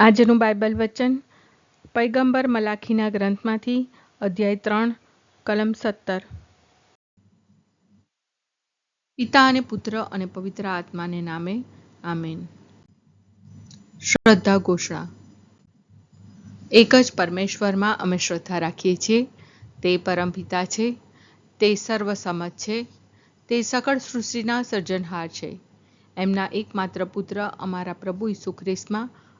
આજનું બાઇબલ વચન પૈગંબર મલાખીના ગ્રંથમાંથી અધ્યાય ત્રણ, કલમ સત્તર. પિતા અને પુત્ર અને પવિત્ર આત્માને નામે, આમેન. શ્રદ્ધા ઘોષણા. એક જ પરમેશ્વરમાં અમે શ્રદ્ધા રાખીએ છીએ. તે પરમપિતા છે. તે સર્વસમત છે. તે સકળ સૃષ્ટિના સર્જનહાર છે. એમના એકમાત્ર પુત્ર અમારા પ્રભુ ઈસુ ખ્રિસ્તમાં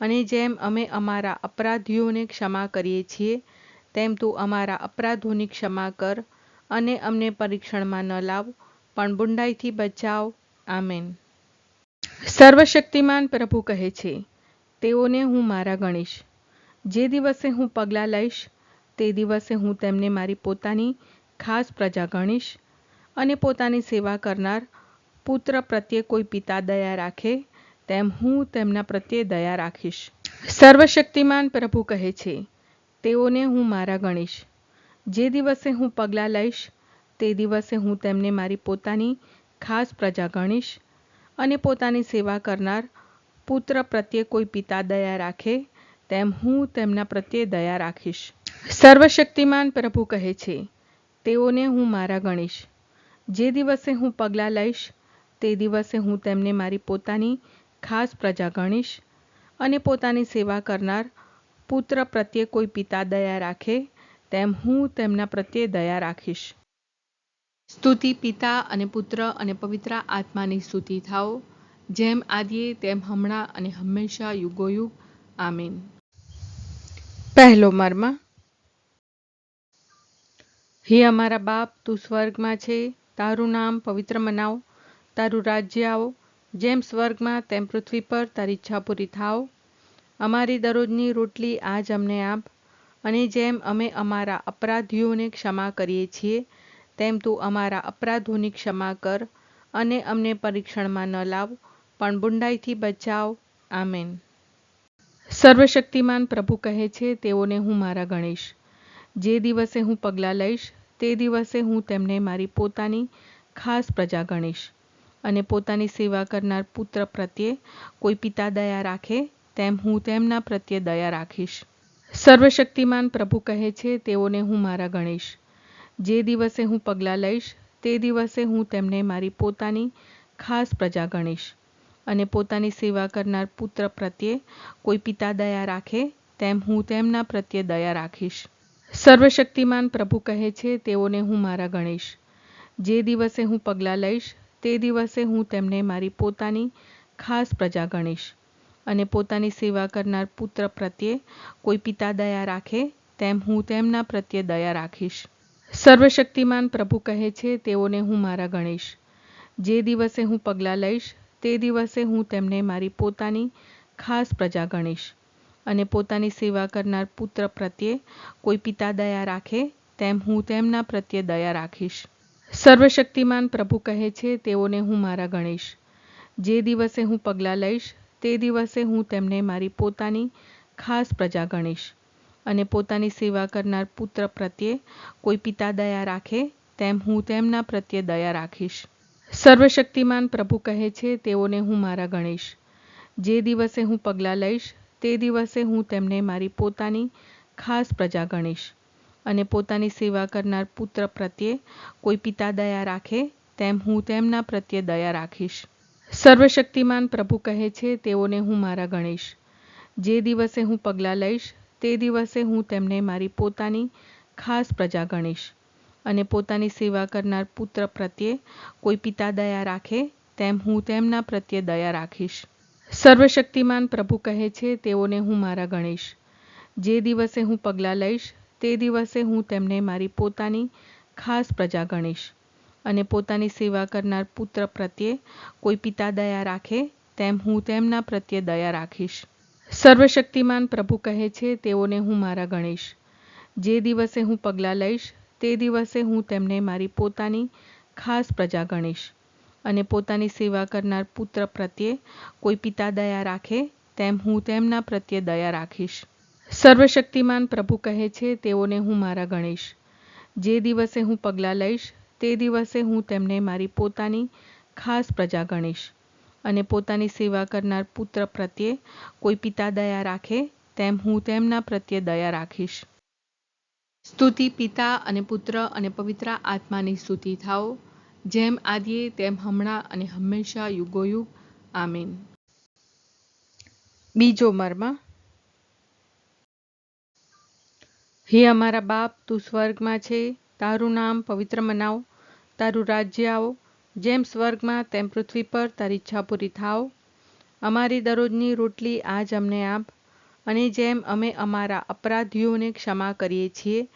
અને જેમ અમે અમારા અપરાધીઓને ક્ષમા કરીએ છીએ, તેમ તું અમારા અપરાધોની ક્ષમા કર અને અમને પરીક્ષણમાં ન લાવ, પણ બુંડાઈથી બચાવ. આમેન. સર્વશક્તિમાન પ્રભુ કહે છે, તેઓને હું મારા ગણીશ. જે દિવસે હું પગલાં લઈશ, તે દિવસે હું તેમને મારી પોતાની ખાસ પ્રજા ગણીશ અને પોતાની સેવા કરનાર પુત્ર પ્રત્યે કોઈ પિતા દયા રાખે તેમ હું તેમના પ્રત્યે દયા રાખીશ. સર્વશક્તિમાન પ્રભુ કહે છે, તેઓને હું મારા ગણીશ. જે દિવસે હું પગલાં લઈશ, તે દિવસે હું તેમને મારી પોતાની ખાસ પ્રજા ગણીશ અને પોતાની સેવા કરનાર પુત્ર પ્રત્યે કોઈ પિતા દયા રાખે, તેમ હું તેમના પ્રત્યે દયા રાખીશ. સર્વશક્તિમાન પ્રભુ કહે છે, તેઓને હું મારા ગણીશ. જે દિવસે હું પગલાં લઈશ, તે દિવસે હું તેમને મારી પોતાની ખાસ પ્રજા ગણીશ અને પોતાની સેવા કરનાર પુત્ર પ્રત્યે કોઈ પિતા દયા રાખે, તેમ હું તેમના પ્રત્યે દયા રાખીશ. સ્તુતિ પિતા અને પુત્ર અને પવિત્ર આત્માની સ્તુતિ થાઓ. જેમ આદિએ, તેમ હમણાં અને હંમેશા યુગોયુગ. આમીન. પહેલો મર્મ. હે અમારા બાપ, તું સ્વર્ગમાં છે. તારું નામ પવિત્ર મનાવ. તારું રાજ્ય આવો. જેમ સ્વર્ગમાં તેમ પૃથ્વી પર તારી ઈચ્છા પૂરી થાવ. અમારી દરરોજની રોટલી આજ અમને આપ. અને જેમ અમે અમારા અપરાધીઓને ક્ષમા કરીએ છીએ, તેમ તું અમારા અપરાધોની ક્ષમા કર અને અમને પરીક્ષણમાં ન લાવ, પણ બુંડાઈથી બચાવ. આમેન. સર્વશક્તિમાન પ્રભુ કહે છે, તેઓને હું મારા ગણીશ. જે દિવસે હું પગલાં લઈશ, તે દિવસે હું તેમને મારી પોતાની ખાસ પ્રજા ગણીશ. અને પોતાની સેવા કરનાર પુત્ર પ્રત્યે કોઈ પિતા દયા રાખે, તેમ હું તેમના પ્રત્યે દયા રાખીશ. સર્વશક્તિમાન પ્રભુ કહે છે, તેઓને હું મારા ગણીશ. જે દિવસે હું પગલાં લઈશ, તે દિવસે હું તેમને મારી પોતાની ખાસ પ્રજા ગણીશ. અને પોતાની સેવા કરનાર પુત્ર પ્રત્યે કોઈ પિતા દયા રાખે, તેમ હું તેમના પ્રત્યે દયા રાખીશ. સર્વશક્તિમાન પ્રભુ કહે છે, તેઓને હું મારા ગણીશ. જે દિવસે હું પગલાં લઈશ તે દિવસે હું તેમને મારી પોતાની ખાસ પ્રજા ગણીશ અને પોતાની સેવા કરનાર પુત્ર પ્રત્યે કોઈ પિતા દયા રાખે તેમ હું તેમના પ્રત્યે દયા રાખીશ. સર્વશક્તિમાન પ્રભુ કહે છે, તેઓને હું મારા ગણીશ. જે દિવસે હું પગલાં લઈશ, તે દિવસે હું તેમને મારી પોતાની ખાસ પ્રજા ગણીશ અને પોતાની સેવા કરનાર પુત્ર પ્રત્યે કોઈ પિતા દયા રાખે તેમ હું તેમના પ્રત્યે દયા રાખીશ. સર્વશક્તિમાન પ્રભુ કહે છે, તેઓને હું મારા ગણીશ. જે દિવસે હું પગલાં લઈશ, તે દિવસે હું તેમને મારી પોતાની ખાસ પ્રજા ગણીશ. અને પોતાની સેવા કરનાર પુત્ર પ્રત્યે કોઈ પિતા દયા રાખે, તેમ હું તેમના પ્રત્યે દયા રાખીશ. સર્વશક્તિમાન પ્રભુ કહે છે, તેઓને હું મારા ગણીશ. જે દિવસે હું પગલાં લઈશ, તે દિવસે હું તેમને મારી પોતાની ખાસ પ્રજા ગણીશ. અને પોતાની સેવા કરનાર પુત્ર પ્રત્યે કોઈ પિતા દયા રાખે, તેમ હું તેમના પ્રત્યે દયા રાખીશ. સર્વશક્તિમાન પ્રભુ કહે છે, તેઓને હું મારા ગણીશ. જે દિવસે હું પગલાં લઈશ, તે દિવસે હું તેમને મારી પોતાની ખાસ પ્રજા ગણીશ. અને પોતાની સેવા કરનાર પુત્ર પ્રત્યે કોઈ પિતા દયા રાખે, તેમ હું તેમના પ્રત્યે દયા રાખીશ. સર્વશક્તિમાન પ્રભુ કહે છે, તેઓને હું મારા ગણીશ. જે દિવસે હું પગલાં લઈશ તે દિવસે હું તેમને મારી પોતાની ખાસ પ્રજા ગણીશ અને પોતાની સેવા કરનાર પુત્ર પ્રત્યે કોઈ પિતા દયા રાખે તેમ હું તેમના પ્રત્યે દયા રાખીશ. સર્વશક્તિમાન પ્રભુ કહે છે, તેઓને હું મારા ગણીશ. જે દિવસે હું પગલાં લઈશ, તે દિવસે હું તેમને મારી પોતાની ખાસ પ્રજા ગણીશ અને પોતાની સેવા કરનાર પુત્ર પ્રત્યે કોઈ પિતા દયા રાખે તેમ હું તેમના પ્રત્યે દયા રાખીશ. સર્વશક્તિમાન પ્રભુ કહે છે, તેઓને હું મારા ગણીશ. જે દિવસે હું પગલાં લઈશ, તે દિવસે હું તેમને મારી પોતાની ખાસ પ્રજા ગણીશ. અને પોતાની સેવા કરનાર પુત્ર પ્રત્યે કોઈ પિતા દયા રાખે, તેમ હું તેમના પ્રત્યે દયા રાખીશ. સ્તુતિ પિતા અને પુત્ર અને પવિત્ર આત્માની સ્તુતિ થાઓ. જેમ આદિએ, તેમ હમણાં અને હંમેશા યુગોયુગ. આમીન. બીજો મર્મ. હે અમારા બાપ, તું સ્વર્ગમાં છે, તારું નામ પવિત્ર મનાવ, તારું રાજ્ય આવો, જેમ સ્વર્ગમાં તેમ પૃથ્વી પર તારી ઈચ્છા પૂરી થાવ. અમારી દરરોજની રોટલી આજ અમને આપ, અને જેમ અમે અમારા અપરાધીઓને ક્ષમા કરીએ છીએ,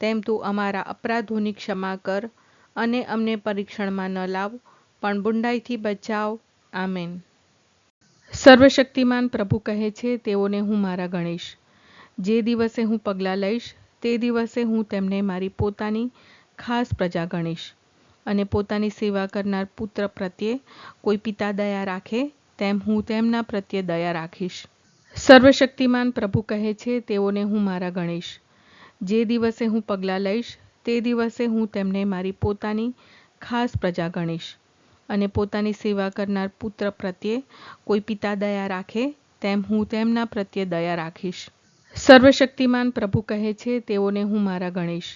તેમ તું અમારા અપરાધોની ક્ષમા કર, અને અમને પરીક્ષણમાં ન લાવ, પણ બુંડાઈથી બચાવ. આમેન. સર્વશક્તિમાન પ્રભુ કહે છે, તેઓને હું મારા ગણીશ. જે દિવસે હું પગલાં લઈશ તે દિવસે હું તેમને મારી પોતાની ખાસ પ્રજા ગણીશ અને પોતાની સેવા કરનાર પુત્ર પ્રત્યે કોઈ પિતા દયા રાખે તેમ હું તેમના પ્રત્યે દયા રાખીશ. સર્વશક્તિમાન પ્રભુ કહે છે, તેઓને હું મારા ગણીશ. જે દિવસે હું પગલાં લઈશ, તે દિવસે હું તેમને મારી પોતાની ખાસ પ્રજા ગણીશ અને પોતાની સેવા કરનાર પુત્ર પ્રત્યે કોઈ પિતા દયા રાખે તેમ હું તેમના પ્રત્યે દયા રાખીશ. સર્વશક્તિમાન પ્રભુ કહે છે, તેઓને હું મારા ગણીશ.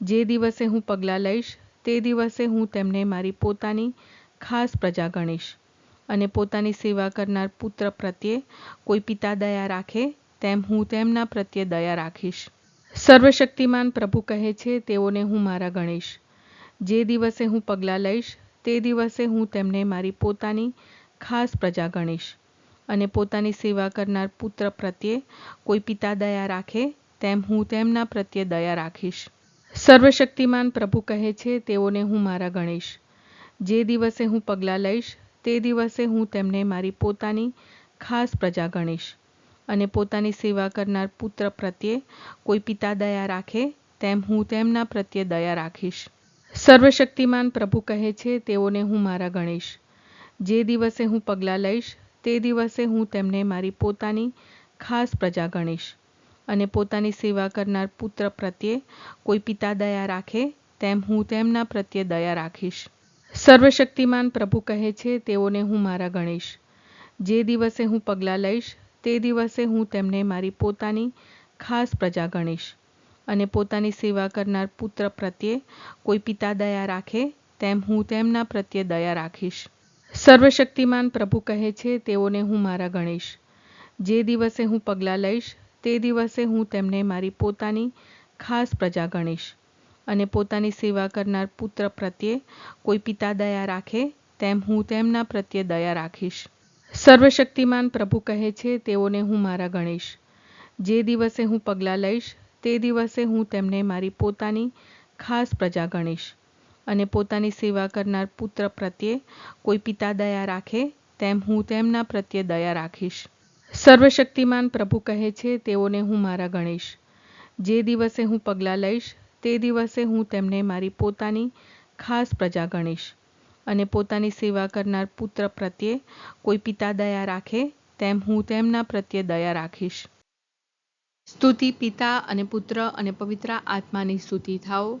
જે દિવસે હું પગલાં લઈશ, તે દિવસે હું તેમને મારી પોતાની ખાસ પ્રજા ગણીશ અને પોતાની સેવા કરનાર પુત્ર પ્રત્યે કોઈ પિતા દયા રાખે, તેમ હું તેમના પ્રત્યે દયા રાખીશ. સર્વશક્તિમાન પ્રભુ કહે છે, તેઓને હું મારા ગણીશ. જે દિવસે હું પગલાં લઈશ, તે દિવસે હું તેમને મારી પોતાની ખાસ પ્રજા ગણીશ. અને પોતાની સેવા કરનાર પુત્ર પ્રત્યે કોઈ પિતા દયા રાખે, તેમ હું તેમના પ્રત્યે દયા રાખીશ. સર્વશક્તિમાન પ્રભુ કહે છે, તેઓને હું મારા ગણીશ. જે દિવસે હું પગલાં લઈશ, તે દિવસે હું તેમને મારી પોતાની ખાસ પ્રજા ગણીશ. અને પોતાની સેવા કરનાર પુત્ર પ્રત્યે કોઈ પિતા દયા રાખે, તેમ હું તેમના પ્રત્યે દયા રાખીશ. સર્વશક્તિમાન પ્રભુ કહે છે, તેઓને હું મારા ગણીશ. જે દિવસે હું પગલાં લઈશ તે દિવસે હું તેમને મારી પોતાની ખાસ પ્રજા ગણીશ અને પોતાની સેવા કરનાર પુત્ર પ્રત્યે કોઈ પિતા દયા રાખે તેમ હું તેમના પ્રત્યે દયા રાખીશ. સર્વશક્તિમાન પ્રભુ કહે છે, તેઓને હું મારા ગણીશ. જે દિવસે હું પગલાં લઈશ, તે દિવસે હું તેમને મારી પોતાની ખાસ પ્રજા ગણીશ અને પોતાની સેવા કરનાર પુત્ર પ્રત્યે કોઈ પિતા દયા રાખે તેમ હું તેમના પ્રત્યે દયા રાખીશ. સર્વશક્તિમાન પ્રભુ કહે છે, તેઓને હું મારા ગણીશ. જે દિવસે હું પગલાં લઈશ, તે દિવસે હું તેમને મારી પોતાની ખાસ પ્રજા ગણીશ અને પોતાની સેવા કરનાર પુત્ર પ્રત્યે કોઈ પિતા દયા રાખે, તેમ હું તેમના પ્રત્યે દયા રાખીશ. સર્વશક્તિમાન પ્રભુ કહે છે, તેઓને હું મારા ગણીશ. જે દિવસે હું પગલાં લઈશ, તે દિવસે હું તેમને મારી પોતાની ખાસ પ્રજા ગણીશ. અને પોતાની સેવા કરનાર પુત્ર પ્રત્યે કોઈ પિતા દયા રાખે, તેમ હું તેમના પ્રત્યે દયા રાખીશ. સર્વશક્તિમાન પ્રભુ કહે છે, તેઓને હું મારા ગણીશ. જે દિવસે હું પગલાં લઈશ, તે દિવસે હું તેમને મારી પોતાની ખાસ પ્રજા ગણીશ. અને પોતાની સેવા કરનાર પુત્ર પ્રત્યે કોઈ પિતા દયા રાખે, તેમ હું તેમના પ્રત્યે દયા રાખીશ. સ્તુતિ પિતા અને પુત્ર અને પવિત્ર આત્માની સ્તુતિ થાઓ.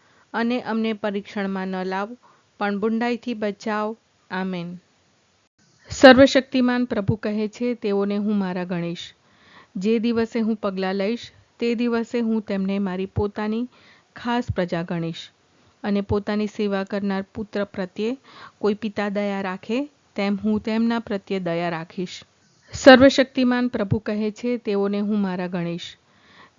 અને અમને પરીક્ષણમાં ન લાવ, પણ બુંડાઈથી બચાવ. આમેન. સર્વશક્તિમાન પ્રભુ કહે છે, તેઓને હું મારા ગણીશ. જે દિવસે હું પગલાં લઈશ, તે દિવસે હું તેમને મારી પોતાની ખાસ પ્રજા ગણીશ. અને પોતાની સેવા કરનાર પુત્ર પ્રત્યે કોઈ પિતા દયા રાખે, તેમ હું તેમના પ્રત્યે દયા રાખીશ. સર્વશક્તિમાન પ્રભુ કહે છે, તેઓને હું મારા ગણીશ.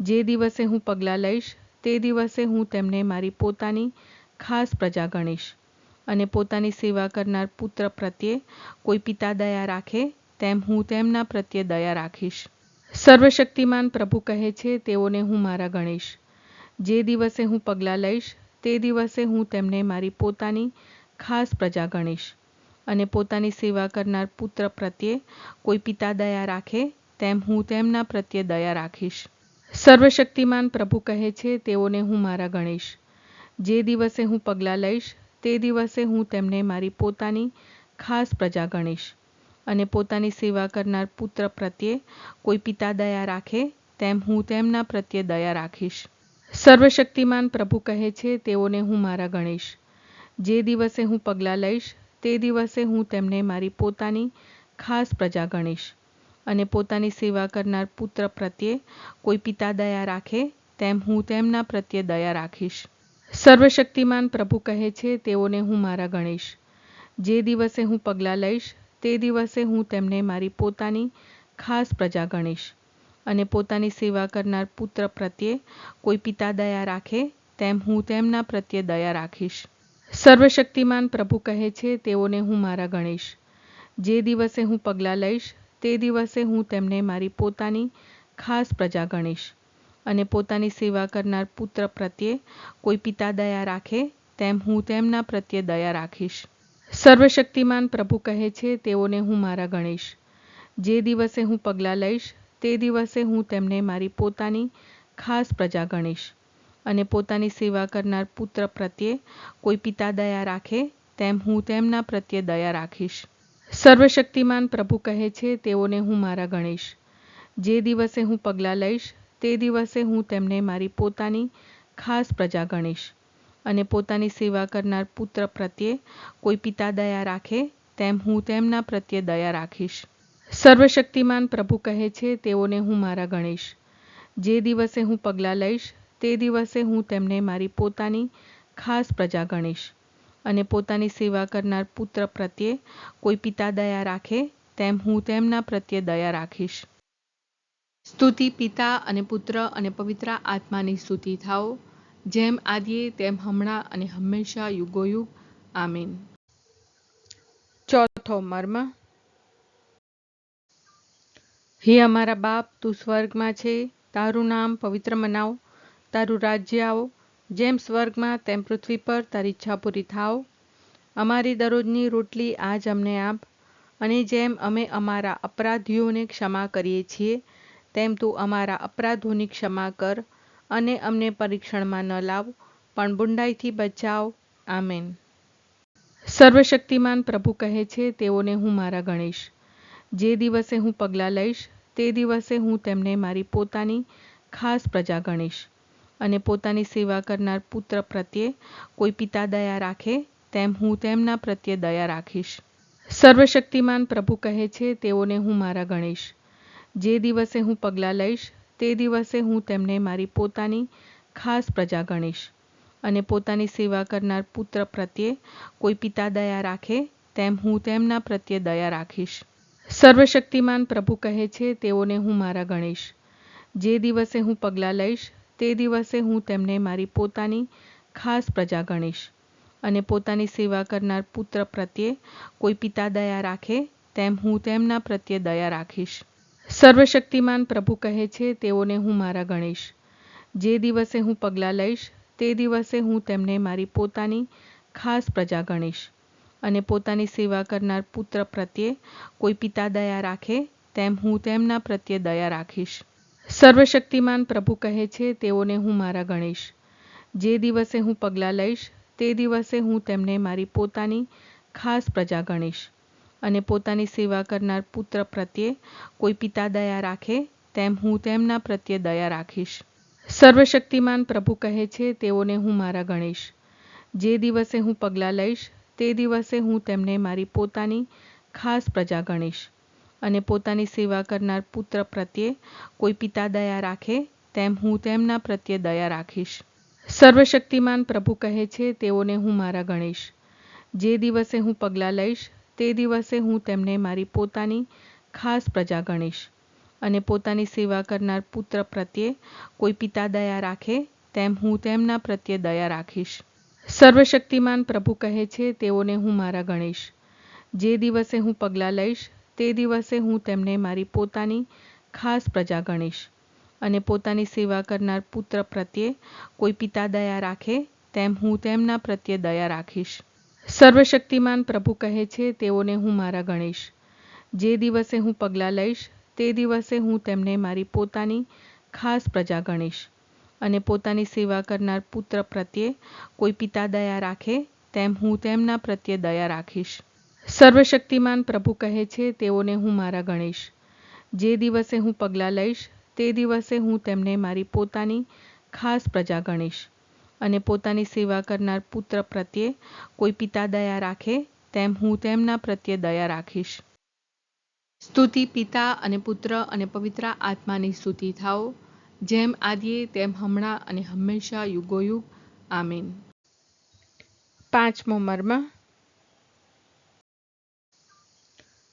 જે દિવસે હું પગલાં લઈશ તે દિવસે હું તેમને મારી પોતાની ખાસ પ્રજા ગણીશ અને પોતાની સેવા કરનાર પુત્ર પ્રત્યે કોઈ પિતા દયા રાખે, તેમ હું તેમના પ્રત્યે દયા રાખીશ. સર્વશક્તિમાન પ્રભુ કહે છે, તેઓને હું મારા ગણીશ. જે દિવસે હું પગલાં લઈશ, તે દિવસે હું તેમને મારી પોતાની ખાસ પ્રજા ગણીશ અને પોતાની સેવા કરનાર પુત્ર પ્રત્યે કોઈ પિતા દયા રાખે, તેમ હું તેમના પ્રત્યે દયા રાખીશ. સર્વશક્તિમાન પ્રભુ કહે છે, તેઓને હું મારા ગણીશ. જે દિવસે હું પગલાં લઈશ, તે દિવસે હું તેમને મારી પોતાની ખાસ પ્રજા ગણીશ. અને પોતાની સેવા કરનાર પુત્ર પ્રત્યે કોઈ પિતા દયા રાખે, તેમ હું તેમના પ્રત્યે દયા રાખીશ. સર્વશક્તિમાન પ્રભુ કહે છે, તેઓને હું મારા ગણીશ. જે દિવસે હું પગલાં લઈશ, તે દિવસે હું તેમને મારી પોતાની ખાસ પ્રજા ગણીશ. અને પોતાની સેવા કરનાર પુત્ર પ્રત્યે કોઈ પિતા દયા રાખે, તેમ હું તેમના પ્રત્યે દયા રાખીશ. સર્વશક્તિમાન પ્રભુ કહે છે, તેઓને હું મારા ગણીશ. જે દિવસે હું પગલાં લઈશ, તે દિવસે હું તેમને મારી પોતાની ખાસ પ્રજા ગણીશ. અને પોતાની સેવા કરનાર પુત્ર પ્રત્યે કોઈ પિતા દયા રાખે, તેમ હું તેમના પ્રત્યે દયા રાખીશ. સર્વશક્તિમાન પ્રભુ કહે છે, તેઓને હું મારા ગણીશ. જે દિવસે હું પગલાં લઈશ તે દિવસે હું તેમને મારી પોતાની ખાસ પ્રજા ગણીશ અને પોતાની સેવા કરનાર પુત્ર પ્રત્યે કોઈ પિતા દયા રાખે, તેમ હું તેમના પ્રત્યે દયા રાખીશ. સર્વશક્તિમાન પ્રભુ કહે છે, તેઓને હું મારા ગણીશ. જે દિવસે હું પગલાં લઈશ, તે દિવસે હું તેમને મારી પોતાની ખાસ પ્રજા ગણીશ અને પોતાની સેવા કરનાર પુત્ર પ્રત્યે કોઈ પિતા દયા રાખે, તેમ હું તેમના પ્રત્યે દયા રાખીશ. સર્વશક્તિમાન પ્રભુ કહે છે, તેઓને હું મારા ગણીશ. જે દિવસે હું પગલાં લઈશ, તે દિવસે હું તેમને મારી પોતાની ખાસ પ્રજા ગણીશ. અને પોતાની સેવા કરનાર પુત્ર પ્રત્યે કોઈ પિતા દયા રાખે, તેમ હું તેમના પ્રત્યે દયા રાખીશ. સર્વશક્તિમાન પ્રભુ કહે છે, તેઓને હું મારા ગણીશ. જે દિવસે હું પગલાં લઈશ, તે દિવસે હું તેમને મારી પોતાની ખાસ પ્રજા ગણીશ. અને પોતાની સેવા કરનાર પુત્ર પ્રત્યે કોઈ પિતા દયા રાખે, તેમ હું તેમના પ્રત્યે દયા રાખીશ. સ્તુતિ પિતા અને પુત્ર અને પવિત્ર આત્માની સ્તુતિ થાઓ. જેમ આદિએ, તેમ હમણાં અને હંમેશા યુગોયુગ. આમીન. ચોથો મર્મ. હે અમારા બાપ, તું સ્વર્ગમાં છે. તારું નામ પવિત્ર મનાવ. તારું રાજ્ય આવો. જેમ સ્વર્ગમાં તેમ પૃથ્વી પર તારી ઈચ્છા પૂરી થાવ અમારી દરરોજની રોટલી આજ અમને આપ. અને જેમ અમે અમારા અપરાધીઓને ક્ષમા કરીએ છીએ, તેમ તું અમારા અપરાધોની ક્ષમા કર અને અમને પરીક્ષણમાં ન લાવ, પણ બુંડાઈથી બચાવ. આમેન. સર્વશક્તિમાન પ્રભુ કહે છે, તેઓને હું મારા ગણીશ. જે દિવસે હું પગલાં લઈશ, તે દિવસે હું તેમને મારી પોતાની ખાસ પ્રજા ગણીશ. અને પોતાની સેવા કરનાર પુત્ર પ્રત્યે કોઈ પિતા દયા રાખે, તેમ હું તેમના પ્રત્યે દયા રાખીશ. સર્વશક્તિમાન પ્રભુ કહે છે, તેઓને હું મારા ગણીશ. જે દિવસે હું પગલાં લઈશ, તે દિવસે હું તેમને મારી પોતાની ખાસ પ્રજા ગણીશ. અને પોતાની સેવા કરનાર પુત્ર પ્રત્યે કોઈ પિતા દયા રાખે, તેમ હું તેમના પ્રત્યે દયા રાખીશ. સર્વશક્તિમાન પ્રભુ કહે છે, તેઓને હું મારા ગણીશ. જે દિવસે હું પગલાં લઈશ તે દિવસે હું તેમને મારી પોતાની ખાસ પ્રજા ગણીશ અને પોતાની સેવા કરનાર પુત્ર પ્રત્યે કોઈ પિતા દયા રાખે તેમ હું તેમના પ્રત્યે દયા રાખીશ. સર્વશક્તિમાન પ્રભુ કહે છે, તેઓને હું મારા ગણીશ. જે દિવસે હું પગલાં લઈશ, તે દિવસે હું તેમને મારી પોતાની ખાસ પ્રજા ગણીશ અને પોતાની સેવા કરનાર પુત્ર પ્રત્યે કોઈ પિતા દયા રાખે તેમ હું તેમના પ્રત્યે દયા રાખીશ. સર્વશક્તિમાન પ્રભુ કહે છે, તેઓને હું મારા ગણીશ. જે દિવસે હું પગલાં લઈશ, તે દિવસે હું તેમને મારી પોતાની ખાસ પ્રજા ગણીશ અને પોતાની સેવા કરનાર પુત્ર પ્રત્યે કોઈ પિતા દયા રાખે, તેમ હું તેમના પ્રત્યે દયા રાખીશ. સર્વશક્તિમાન પ્રભુ કહે છે, તેઓને હું મારા ગણીશ. જે દિવસે હું પગલાં લઈશ, તે દિવસે હું તેમને મારી પોતાની ખાસ પ્રજા ગણીશ. અને પોતાની સેવા કરનાર પુત્ર પ્રત્યે કોઈ પિતા દયા રાખે, તેમ હું તેમના પ્રત્યે દયા રાખીશ. સર્વશક્તિમાન પ્રભુ કહે છે, તેઓને હું મારા ગણીશ. જે દિવસે હું પગલાં લઈશ, તે દિવસે હું તેમને મારી પોતાની ખાસ પ્રજા ગણીશ. અને પોતાની સેવા કરનાર પુત્ર પ્રત્યે કોઈ પિતા દયા રાખે, તેમ હું તેમના પ્રત્યે દયા રાખીશ. સર્વશક્તિમાન પ્રભુ કહે છે, તેઓને હું મારા ગણીશ. જે દિવસે હું પગલાં લઈશ તે દિવસે હું તેમને મારી પોતાની ખાસ પ્રજા ગણીશ અને પોતાની સેવા કરનાર પુત્ર પ્રત્યે કોઈ પિતા દયા રાખે, તેમ હું તેમના પ્રત્યે દયા રાખીશ. સર્વશક્તિમાન પ્રભુ કહે છે, તેઓને હું મારા ગણીશ. જે દિવસે હું પગલાં લઈશ, તે દિવસે હું તેમને મારી પોતાની ખાસ પ્રજા ગણીશ અને પોતાની સેવા કરનાર પુત્ર પ્રત્યે કોઈ પિતા દયા રાખે, તેમ હું તેમના પ્રત્યે દયા રાખીશ. સર્વશક્તિમાન પ્રભુ કહે છે, તેઓને હું મારા ગણીશ. જે દિવસે હું પગલાં લઈશ, તે દિવસે હું તેમને મારી પોતાની ખાસ પ્રજા ગણીશ અને પોતાની સેવા કરનાર પુત્ર પ્રત્યે કોઈ પિતા દયા રાખે, તેમ હું તેમના પ્રત્યે દયા રાખીશ. સ્તુતિ પિતા અને પુત્ર અને પવિત્ર આત્માની સ્તુતિ થાઓ. જેમ આદિએ, તેમ હમણાં અને હંમેશા યુગોયુગ. આમીન. પાંચમો મર્મ.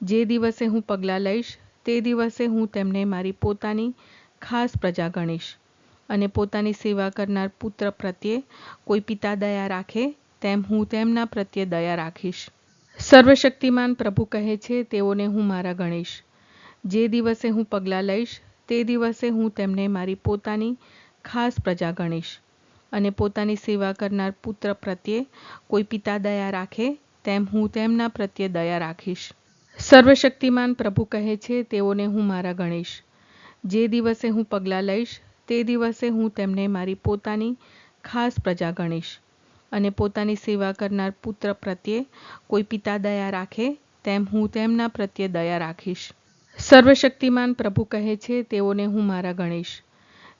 જે દિવસે હું પગલાં લઈશ, તે દિવસે હું તેમને મારી પોતાની ખાસ પ્રજા ગણીશ અને પોતાની સેવા કરનાર પુત્ર પ્રત્યે કોઈ પિતા દયા રાખે, તેમ હું તેમના પ્રત્યે દયા રાખીશ. સર્વશક્તિમાન પ્રભુ કહે છે, તેઓને હું મારા ગણીશ. જે દિવસે હું પગલાં લઈશ, તે દિવસે હું તેમને મારી પોતાની ખાસ પ્રજા ગણીશ અને પોતાની સેવા કરનાર પુત્ર પ્રત્યે કોઈ પિતા દયા રાખે, તેમ હું તેમના પ્રત્યે દયા રાખીશ. સર્વશક્તિમાન પ્રભુ કહે છે, તેઓને હું મારા ગણીશ. જે દિવસે હું પગલાં લઈશ, તે દિવસે હું તેમને મારી પોતાની ખાસ પ્રજા ગણીશ. અને પોતાની સેવા કરનાર પુત્ર પ્રત્યે કોઈ પિતા દયા રાખે, તેમ હું તેમના પ્રત્યે દયા રાખીશ. સર્વશક્તિમાન પ્રભુ કહે છે, તેઓને હું મારા ગણીશ.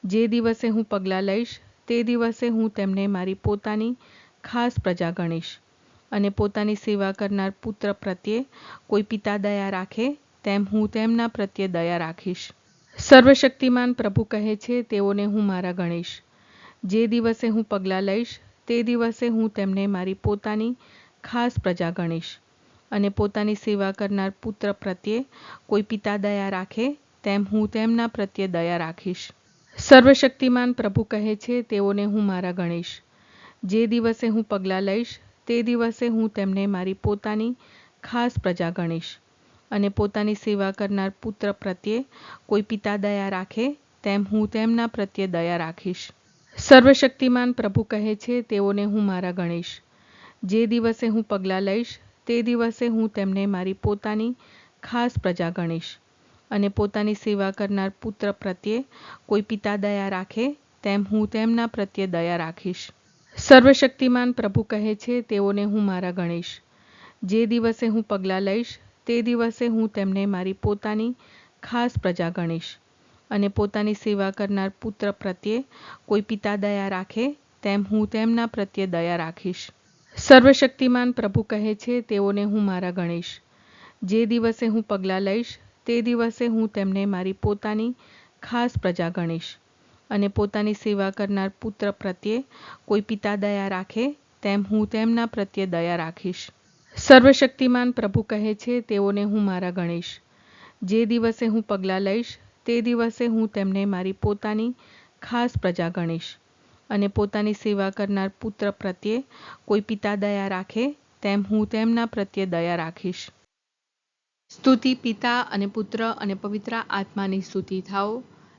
જે દિવસે હું પગલાં લઈશ, તે દિવસે હું તેમને મારી પોતાની ખાસ પ્રજા ગણીશ. અને પોતાની સેવા કરનાર પુત્ર પ્રત્યે કોઈ પિતા દયા રાખે, તેમ હું તેમના પ્રત્યે દયા રાખીશ. સર્વશક્તિમાન પ્રભુ કહે છે, તેઓને હું મારા ગણીશ. જે દિવસે હું પગલાં લઈશ, તે દિવસે હું તેમને મારી પોતાની ખાસ પ્રજા ગણીશ. અને પોતાની સેવા કરનાર પુત્ર પ્રત્યે કોઈ પિતા દયા રાખે, તેમ હું તેમના પ્રત્યે દયા રાખીશ. સર્વશક્તિમાન પ્રભુ કહે છે, તેઓને હું મારા ગણીશ. જે દિવસે હું પગલાં લઈશ તે દિવસે હું તેમને મારી પોતાની ખાસ પ્રજા ગણીશ અને પોતાની સેવા કરનાર પુત્ર પ્રત્યે કોઈ પિતા દયા રાખે તેમ હું તેમના પ્રત્યે દયા રાખીશ. સર્વશક્તિમાન પ્રભુ કહે છે, તેઓને હું મારા ગણીશ. જે દિવસે હું પગલાં લઈશ, તે દિવસે હું તેમને મારી પોતાની ખાસ પ્રજા ગણીશ અને પોતાની સેવા કરનાર પુત્ર પ્રત્યે કોઈ પિતા દયા રાખે તેમ હું તેમના પ્રત્યે દયા રાખીશ. સર્વશક્તિમાન પ્રભુ કહે છે, તેઓને હું મારા ગણીશ. જે દિવસે હું પગલાં લઈશ, તે દિવસે હું તેમને મારી પોતાની ખાસ પ્રજા ગણીશ. અને પોતાની સેવા કરનાર પુત્ર પ્રત્યે કોઈ પિતા દયા રાખે, તેમ હું તેમના પ્રત્યે દયા રાખીશ. સર્વશક્તિમાન પ્રભુ કહે છે, તેઓને હું મારા ગણીશ. જે દિવસે હું પગલાં લઈશ, તે દિવસે હું તેમને મારી પોતાની ખાસ પ્રજા ગણીશ. અને પોતાની સેવા કરનાર પુત્ર પ્રત્યે કોઈ પિતા દયા રાખે, તેમ હું તેમના પ્રત્યે દયા રાખીશ. સર્વશક્તિમાન પ્રભુ કહે છે, તેઓને હું મારા ગણીશ. જે દિવસે હું પગલાં લઈશ, તે દિવસે હું તેમને મારી પોતાની ખાસ પ્રજા ગણીશ. અને પોતાની સેવા કરનાર પુત્ર પ્રત્યે કોઈ પિતા દયા રાખે, તેમ હું તેમના પ્રત્યે દયા રાખીશ. સ્તુતિ પિતા અને પુત્ર અને પવિત્ર આત્માની સ્તુતિ થાઓ.